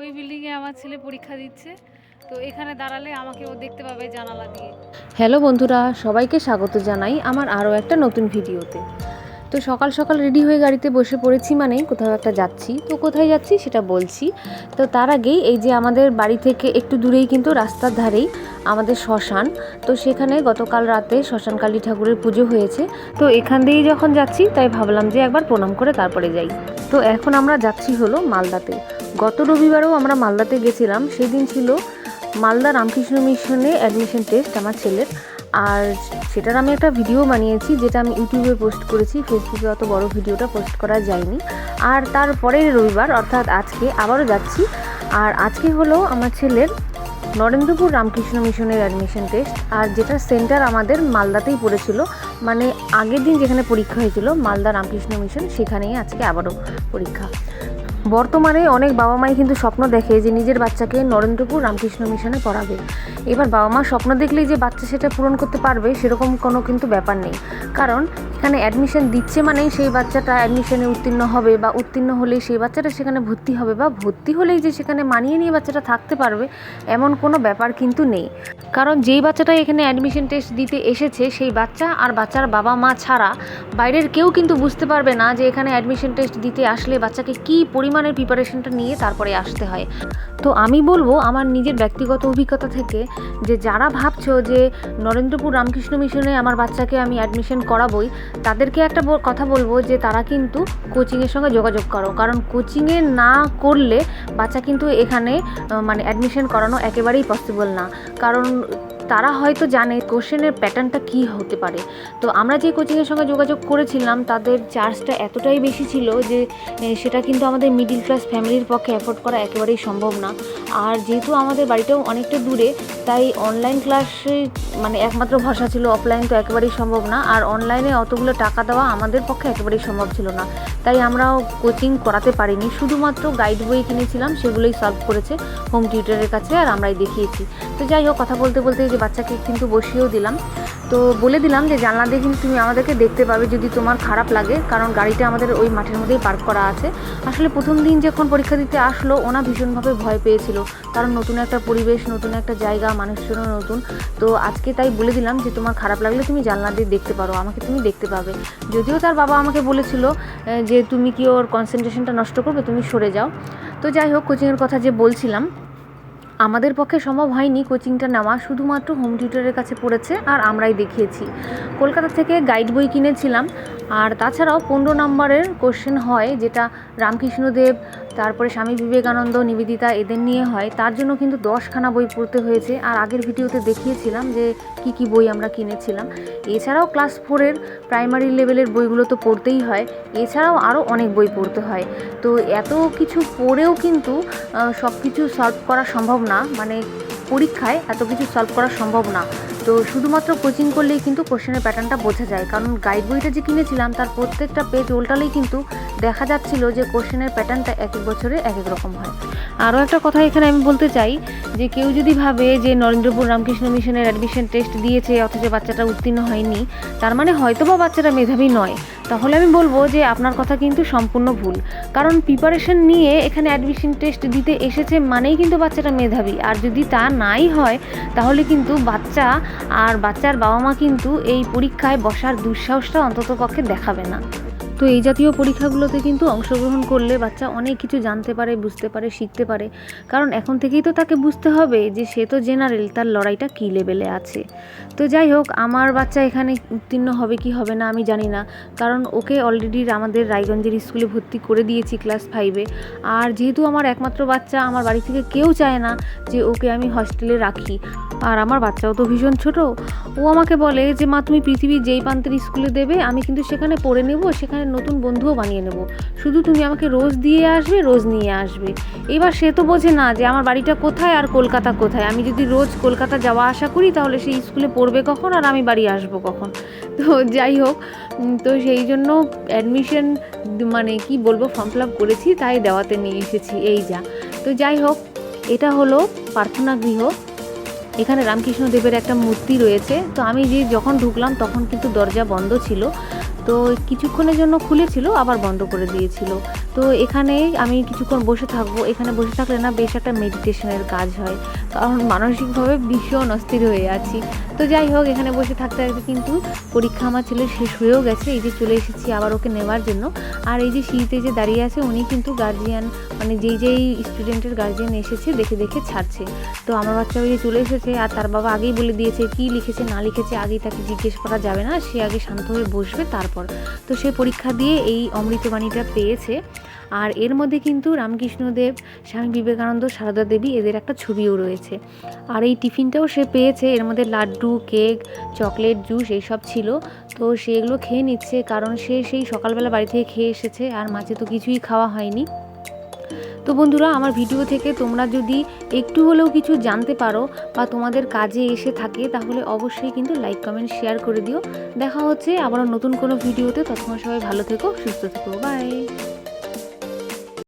ওই বিল্ডিংয়ে আমার ছেলে পরীক্ষা দিচ্ছে। তো এখানে দাঁড়ালে আমাকে ও দেখতে পাবে জানালা দিয়ে। হ্যালো বন্ধুরা, সবাইকে স্বাগত জানাই আমার আরও একটা নতুন ভিডিওতে। তো সকাল সকাল রেডি হয়ে গাড়িতে বসে পড়েছি মানেই কোথাও একটা যাচ্ছি। তো কোথায় যাচ্ছি সেটা বলছি। তো তার আগেই এই যে আমাদের বাড়ি থেকে একটু দূরেই কিন্তু রাস্তার ধারেই আমাদের শ্মশান। তো সেখানে গতকাল রাতে শ্মশান কালী ঠাকুরের পুজো হয়েছে। তো এখান দিয়েই যখন যাচ্ছি তাই ভাবলাম যে একবার প্রণাম করে তারপরে যাই। তো এখন আমরা যাচ্ছি হলো মালদাতে। গত রবিবারেও আমরা মালদাতে গেছিলাম। সেদিন ছিল মালদা রামকৃষ্ণ মিশনে অ্যাডমিশন টেস্ট আমার ছেলের। আর সেটার আমি একটা ভিডিও বানিয়েছি, যেটা আমি ইউটিউবে পোস্ট করেছি। ফেসবুকে অত বড় ভিডিওটা পোস্ট করা যায়নি। আর তারপরের রবিবার, অর্থাৎ আজকে, আবারও যাচ্ছি। আর আজকে হলো আমার ছেলের নরেন্দ্রপুর রামকৃষ্ণ মিশনের অ্যাডমিশন টেস্ট আর যেটা সেন্টার আমাদের মালদাতেই পড়েছিল। মানে আগের দিন যেখানে পরীক্ষা হয়েছিল, মালদা রামকৃষ্ণ মিশন, সেখানেই আজকে আবারও পরীক্ষা। বর্তমানে অনেক বাবা মাই কিন্তু স্বপ্ন দেখে যে নিজের বাচ্চাকে নরেন্দ্রপুর রামকৃষ্ণ মিশনে পড়াবে। এবার বাবা মা স্বপ্ন দেখলেই যে বাচ্চা সেটা পূরণ করতে পারবে, সেরকম কোনো কিন্তু ব্যাপার নেই। কারণ এখানে অ্যাডমিশন দিচ্ছে মানেই সেই বাচ্চাটা অ্যাডমিশনে উত্তীর্ণ হবে বা উত্তীর্ণ হলেই সেই বাচ্চাটা সেখানে ভর্তি হবে বা ভর্তি হলেই যে সেখানে মানিয়ে নিয়ে বাচ্চাটা থাকতে পারবে, এমন কোনো ব্যাপার কিন্তু নেই। কারণ যেই বাচ্চাটা এখানে অ্যাডমিশন টেস্ট দিতে এসেছে, সেই বাচ্চা আর বাচ্চার বাবা মা ছাড়া বাইরের কেউ কিন্তু বুঝতে পারবে না যে এখানে অ্যাডমিশন টেস্ট দিতে আসলে বাচ্চাকে কী পরিমাণের প্রিপারেশনটা নিয়ে তারপরে আসতে হয়। তো আমি বলব আমার নিজের ব্যক্তিগত অভিজ্ঞতা থেকে যে যারা ভাবছ যে নরেন্দ্রপুর রামকৃষ্ণ মিশনে আমার বাচ্চাকে আমি অ্যাডমিশন করাবই তাদেরকে একটা কথা বলব যে তারা কিন্তু কোচিংয়ের সঙ্গে যোগাযোগ করো। কারণ কোচিংয়ে না করলে বাচ্চা কিন্তু এখানে মানে অ্যাডমিশন করানো একেবারেই পসিবল না। কারণ তারা হয়তো জানে কোশ্চেনের প্যাটার্নটা কী হতে পারে। তো আমরা যে কোচিংয়ের সঙ্গে যোগাযোগ করেছিলাম, তাদের চার্জটা এতটাই বেশি ছিল যে সেটা কিন্তু আমাদের মিডিল ক্লাস ফ্যামিলির পক্ষে অ্যাফোর্ড করা একেবারেই সম্ভব না। আর যেহেতু আমাদের বাড়িটাও অনেকটা দূরে, তাই অনলাইন ক্লাসে মানে একমাত্র ভরসা ছিল অফলাইন তো একেবারেই সম্ভব না। আর অনলাইনে অতগুলো টাকা দেওয়া আমাদের পক্ষে একেবারেই সম্ভব ছিল না। তাই আমরাও কোচিং করাতে পারিনি। শুধুমাত্র গাইড বই কিনেছিলাম, সেগুলোই সলভ করেছে হোম টিউটারের কাছে, আর আমরাই দেখিয়েছি। তো যাই হোক, কথা বলতে বলতে যে বাচ্চাকে কিন্তু বসিয়েও দিলাম। তো বলে দিলাম যে জানলা দিয়ে কিন্তু তুমি আমাদেরকে দেখতে পাবে যদি তোমার খারাপ লাগে, কারণ গাড়িটা আমাদের ওই মাঠের মধ্যেই পার্ক করা আছে। আসলে প্রথম দিন যখন পরীক্ষা দিতে আসলো, ওনা ভীষণভাবে ভয় পেয়েছিল। কারণ নতুন একটা পরিবেশ, নতুন একটা জায়গা, মানুষজনও নতুন। তো আজকে তাই বলে দিলাম যে তোমার খারাপ লাগলে তুমি জানলা দিয়ে দেখতে পারো, আমাকে তুমি দেখতে পাবে। যদিও তার বাবা আমাকে বলেছিল যে তুমি কি ওর কনসেন্ট্রেশনটা নষ্ট করবে, তুমি সরে যাও। তো যাই হোক কোচিংয়ের কথা যে বলছিলাম আমাদের পক্ষে সম্ভব হয়নি কোচিংটা নেওয়া, শুধুমাত্র হোম টিউটরের কাছে পড়েছে আর আমরাই দেখিয়েছি। কলকাতা থেকে গাইড বই কিনেছিলাম, আর তাছাড়াও পনেরো নম্বরের কোশ্চেন হয়, যেটা রামকৃষ্ণদেব তারপরে স্বামী বিবেকানন্দ, নিবেদিতা এদের নিয়ে হয়। তার জন্য কিন্তু দশখানা বই পড়তে হয়েছে। আর আগের ভিডিওতে দেখিয়েছিলাম যে কি কি বই আমরা কিনেছিলাম। এছাড়াও ক্লাস ফোরের প্রাইমারি লেভেলের বইগুলো তো পড়তেই হয়। এছাড়াও আরও অনেক বই পড়তে হয়। তো এত কিছু পড়েও কিন্তু সব কিছু সলভ করা সম্ভব না। মানে পরীক্ষায় এত কিছু সলভ করা সম্ভব না। তো শুধুমাত্র কোচিং করলেই কিন্তু কোশ্চেনের প্যাটার্নটা বোঝা যায়। কারণ গাইড বইটা যে কিনেছিলাম, তার প্রত্যেকটা পেজ উল্টালেই কিন্তু দেখা যাচ্ছিল যে কোশ্চেনের প্যাটার্নটা এক এক বছরে এক এক রকম হয়। আরও একটা কথা এখানে আমি বলতে চাই, যে কেউ যদি ভাবে যে নরেন্দ্রপুর রামকৃষ্ণ মিশনের অ্যাডমিশন টেস্ট দিয়েছে, অথচ বাচ্চাটা উত্তীর্ণ হয়নি, তার মানে হয়তো বা বাচ্চাটা মেধাবী নয়। তাহলে আমি বলব যে আপনার কথা কিন্তু সম্পূর্ণ ভুল। কারণ প্রিপারেশন নিয়ে এখানে অ্যাডমিশন টেস্ট দিতে এসেছে মানেই কিন্তু বাচ্চাটা মেধাবী। আর যদি তা নাই হয়, তাহলে কিন্তু বাচ্চা আর বাচ্চার বাবা মা কিন্তু এই পরীক্ষায় বসার দুঃসাহসটা অন্তত পক্ষে দেখাবে না। তো এই জাতীয় পরীক্ষাগুলোতে কিন্তু অংশগ্রহণ করলে বাচ্চা অনেক কিছু জানতে পারে, বুঝতে পারে, শিখতে পারে। কারণ এখন থেকেই তো তাকে বুঝতে হবে যে সে তো জেনারেল, তার লড়াইটা কী লেভেলে আছে। তো যাই হোক, আমার বাচ্চা এখানে উত্তীর্ণ হবে কি হবে না আমি জানি না। কারণ ওকে অলরেডি আমাদের রায়গঞ্জের স্কুলে ভর্তি করে দিয়েছি ক্লাস ফাইভে আর যেহেতু আমার একমাত্র বাচ্চা, আমার বাড়ি থেকে কেউ চায় না যে ওকে আমি হস্টেলে রাখি। আর আমার বাচ্চাও তো ভীষণ ছোট। ও আমাকে বলে যে, মা, তুমি পৃথিবীর যেই প্রান্তের স্কুলে দেবে, আমি কিন্তু সেখানে পড়ে নেব, সেখানে নতুন বন্ধুও বানিয়ে নেব। শুধু তুমি আমাকে রোজ দিয়ে আসবে, রোজ নিয়ে আসবে। এবার সে তো বোঝে না যে, আমার বাড়িটা কোথায় আর কলকাতা কোথায়? আমি যদি রোজ কলকাতা যাওয়া আসা করি, তাহলে সেই স্কুলে পড়বে কখন আর আমি বাড়ি আসব কখন? তো যাই হোক তো সেই জন্য অ্যাডমিশন মানে কি বলব ফর্ম ফিল আপ করেছি, তাই দেওয়াতে নিয়ে এসেছি, এই যা। তো যাই হোক, এটা হলো প্রার্থনা গৃহ। এখানে রামকৃষ্ণ দেবের একটা মূর্তি রয়েছে। তো আমি যে যখন ঢুকলাম তখন কিন্তু দরজা বন্ধ ছিল। তো কিছুক্ষণের জন্য খুলেছিল, আবার বন্ধ করে দিয়েছিল। তো এখানে আমি কিছুক্ষণ বসে থাকব। এখানে বসে থাকলে না বেশ একটা মেডিটেশনের কাজ হয়। কারণ মানসিকভাবে ভীষণ অস্থির হয়ে আছি। তো যাই হোক, এখানে বসে থাকতে থাকতে কিন্তু পরীক্ষা আমার ছেলের শেষ হয়েও গেছে। এই যে চলে এসেছি আবার ওকে নেওয়ার জন্য। আর এই যে সিঁড়িতে যে দাঁড়িয়ে আছে, উনি কিন্তু গার্জিয়ান মানে যেই যেই স্টুডেন্টের গার্জিয়ান এসেছে, দেখে দেখে ছাড়ছে। তো আমার বাচ্চা ওই চলে এসেছে আর তার বাবা আগেই বলে দিয়েছে, কি লিখেছে, না লিখেছে, আগেই তাকে জিজ্ঞেস করা যাবে না। সে আগে শান্ত হয়ে বসবে তারপর। তো সে পরীক্ষা দিয়ে এই অমৃতবাণীটা পেয়েছে। আর এর মধ্যে কিন্তু রামকৃষ্ণদেব, স্বামী বিবেকানন্দ, সারদা দেবী এদের একটা ছবিও রয়েছে। আর এই টিফিনটাও সে পেয়েছে। এর মধ্যে লাড্ডু, কেক, চকলেট, জুস এইসব ছিল। তো সে এগুলো খেয়ে নিচ্ছে কারণ সে সেই সকালবেলা বাড়ি থেকে খেয়ে এসেছে আর মাঝে তো কিছুই খাওয়া হয়নি। তো বন্ধুরা, আমার ভিডিও থেকে তোমরা যদি একটু হলেও কিছু জানতে পারো বা তোমাদের কাজে এসে থাকে, তাহলে অবশ্যই কিন্তু লাইক, কমেন্ট, শেয়ার করে দিও। দেখা হচ্ছে আবারও নতুন কোনো ভিডিওতে। ততক্ষণ সবাই ভালো থেকো, সুস্থ থেকো। বাই।